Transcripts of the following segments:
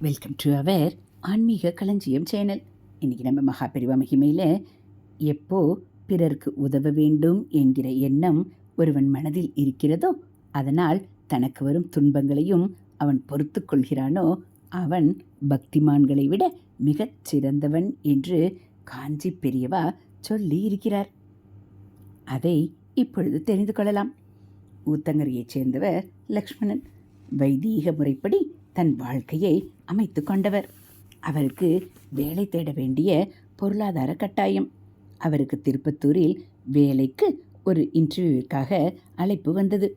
Welcome to our ஆன்மீக களஞ்சியம் channel. இன்றைக்கி நம்ம மகாபெரிவா மகிமையில் எப்போ பிறருக்கு உதவ வேண்டும் என்கிற எண்ணம் ஒருவன் மனதில் இருக்கிறதோ அதனால் தனக்கு வரும் துன்பங்களையும் அவன் பொறுத்து கொள்கிறானோ அவன் பக்திமான்களை விட மிகச் சிறந்தவன் என்று காஞ்சி பெரியவா சொல்லி இருக்கிறார். அதை இப்பொழுது தெரிந்து கொள்ளலாம். ஊத்தங்கரையைச் சேர்ந்தவர் லக்ஷ்மணன். வைதீக முறைப்படி தன் வாழ்க்கையை அமைத்து கொண்டவர். அவருக்கு வேலை தேட வேண்டிய பொருளாதார கட்டாயம். அவருக்கு திருப்பத்தூரில் வேலைக்கு ஒரு இன்டர்வியூக்காக அழைப்பு வந்தது.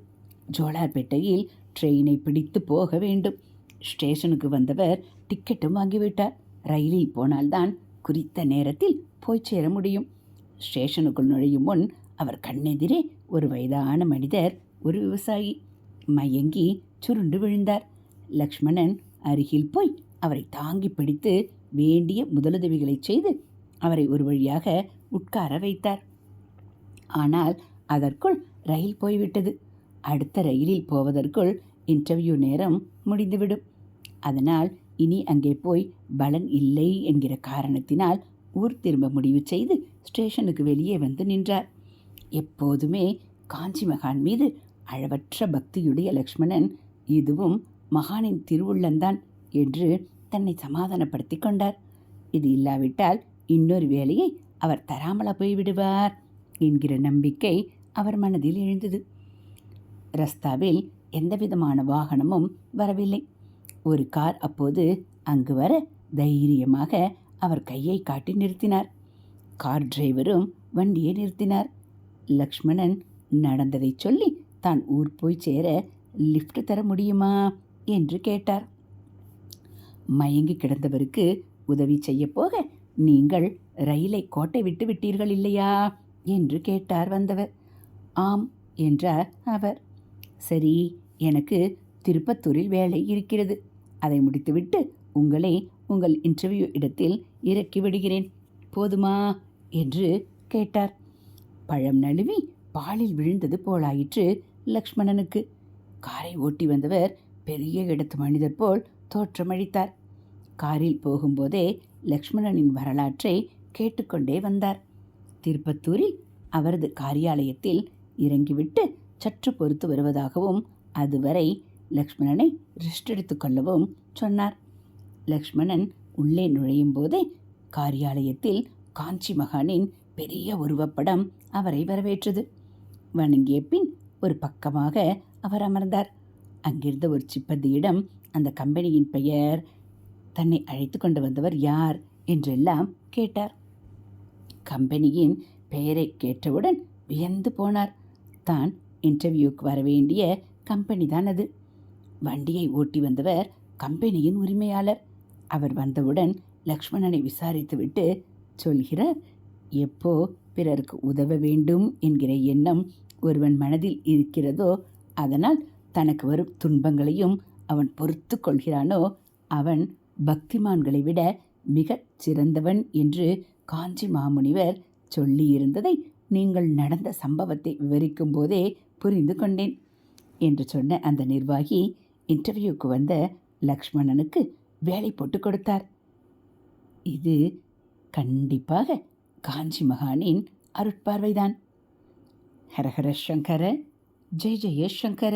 ஜோலார்பேட்டையில் ட்ரெயினை பிடித்து போக வேண்டும். ஸ்டேஷனுக்கு வந்தவர் டிக்கெட்டும் வாங்கிவிட்டார். ரயிலில் போனால்தான் குறித்த நேரத்தில் போய் சேர முடியும். ஸ்டேஷனுக்குள் நுழையும் முன் அவர் கண்ணெதிரே ஒரு வயதான மனிதர் ஒரு விவசாயி. மயங்கி சுருண்டு விழுந்தார். லக்ஷ்மணன் அருகில் போய் அவரை தாங்கி பிடித்து வேண்டிய முதலுதவிகளை செய்து அவரை ஒரு வழியாக உட்கார வைத்தார். ஆனால் அதற்குள் ரயில் போய்விட்டது. அடுத்த ரயிலில் போவதற்குள் இன்டர்வியூ நேரம் முடிந்துவிடும். அதனால் இனி அங்கே போய் பலன் இல்லை என்கிற காரணத்தினால் ஊர் திரும்ப முடிவு செய்து ஸ்டேஷனுக்கு வெளியே வந்து நின்றார். எப்போதுமே காஞ்சி மகான் மீது அளவற்ற பக்தியுடைய லக்ஷ்மணன் இதுவும் மகானின் திருவுள்ளந்தான் என்று தன்னை சமாதானப்படுத்தி கொண்டார். இது இல்லாவிட்டால் இன்னொரு வேலையை அவர் தராமலா போய்விடுவார் என்கிற நம்பிக்கை அவர் மனதில் எழுந்தது. ரஸ்தாவில் எந்தவிதமான வாகனமும் வரவில்லை. ஒரு கார் அப்போது அங்கு வர தைரியமாக அவர் கையை காட்டி நிறுத்தினார். கார் டிரைவரும் வண்டியை நிறுத்தினார். லக்ஷ்மணன் நடந்ததை சொல்லி தான் ஊர் போய் சேர லிஃப்ட் தர முடியுமா? என்று கேட்டார். மயங்கி கிடந்தவருக்கு உதவி செய்ய போக நீங்கள் ரயிலை கோட்டை விட்டு விட்டீர்கள் இல்லையா? என்று கேட்டார் வந்தவர். ஆம் என்றார் அவர். சரி எனக்கு திருப்பத்தூரில் வேலை இருக்கிறது. அதை முடித்துவிட்டு உங்களை உங்கள் இன்டர்வியூ இடத்தில் இறக்கி விடுகிறேன். போதுமா? என்று கேட்டார். பழம் நழுவி பாலில் விழுந்தது போலாயிற்று லக்ஷ்மணனுக்கு. காரை ஓட்டி வந்தவர் பெரிய இடத்து மனிதர் போல் தோற்றமளித்தார். காரில் போகும்போதே லக்ஷ்மணனின் வரலாற்றை கேட்டுக்கொண்டே வந்தார். திருப்பத்தூரில் அவரது காரியாலயத்தில் இறங்கிவிட்டு சற்று பொறுத்து வருவதாகவும் அதுவரை லக்ஷ்மணனை ரெஸ்ட் எடுத்துக்கொள்ளவும் சொன்னார். லக்ஷ்மணன் உள்ளே நுழையும் போதே காரியாலயத்தில் காஞ்சி மகானின் பெரிய உருவப்படம் அவரை வரவேற்றது. வணங்கிய பின் ஒரு பக்கமாக அவர் அமர்ந்தார். அங்கிருந்த ஒரு சிப்பந்தியிடம் அந்த கம்பெனியின் பெயர் தன்னை அழைத்து கொண்டு வந்தவர் யார் என்றெல்லாம் கேட்டார். கம்பெனியின் பெயரை கேட்டவுடன் வியந்து போனார். தான் இன்டர்வியூக்கு வர வேண்டிய கம்பெனி தான் அது. வண்டியை ஓட்டி வந்தவர் கம்பெனியின் உரிமையாளர். அவர் வந்தவுடன் லக்ஷ்மணனை விசாரித்துவிட்டு சொல்கிறார் எப்போ பிறருக்கு உதவ வேண்டும் என்கிற எண்ணம் ஒருவன் மனதில் இருக்கிறதோ அதனால் தனக்கு வரும் துன்பங்களையும் அவன் பொறுத்து கொள்கிறானோ அவன் பக்திமான்களை விட மிகச் சிறந்தவன் என்று காஞ்சி மாமுனிவர் சொல்லியிருந்ததை நீங்கள் நடந்த சம்பவத்தை விவரிக்கும் போதே புரிந்து கொண்டேன் என்று சொன்ன அந்த நிர்வாகி இன்டர்வியூக்கு வந்த லக்ஷ்மணனுக்கு வேலை போட்டு கொடுத்தார். இது கண்டிப்பாக காஞ்சி மகானின் அருட்பார்வைதான். ஹரஹர சங்கர ஜெய ஜெய சங்கர.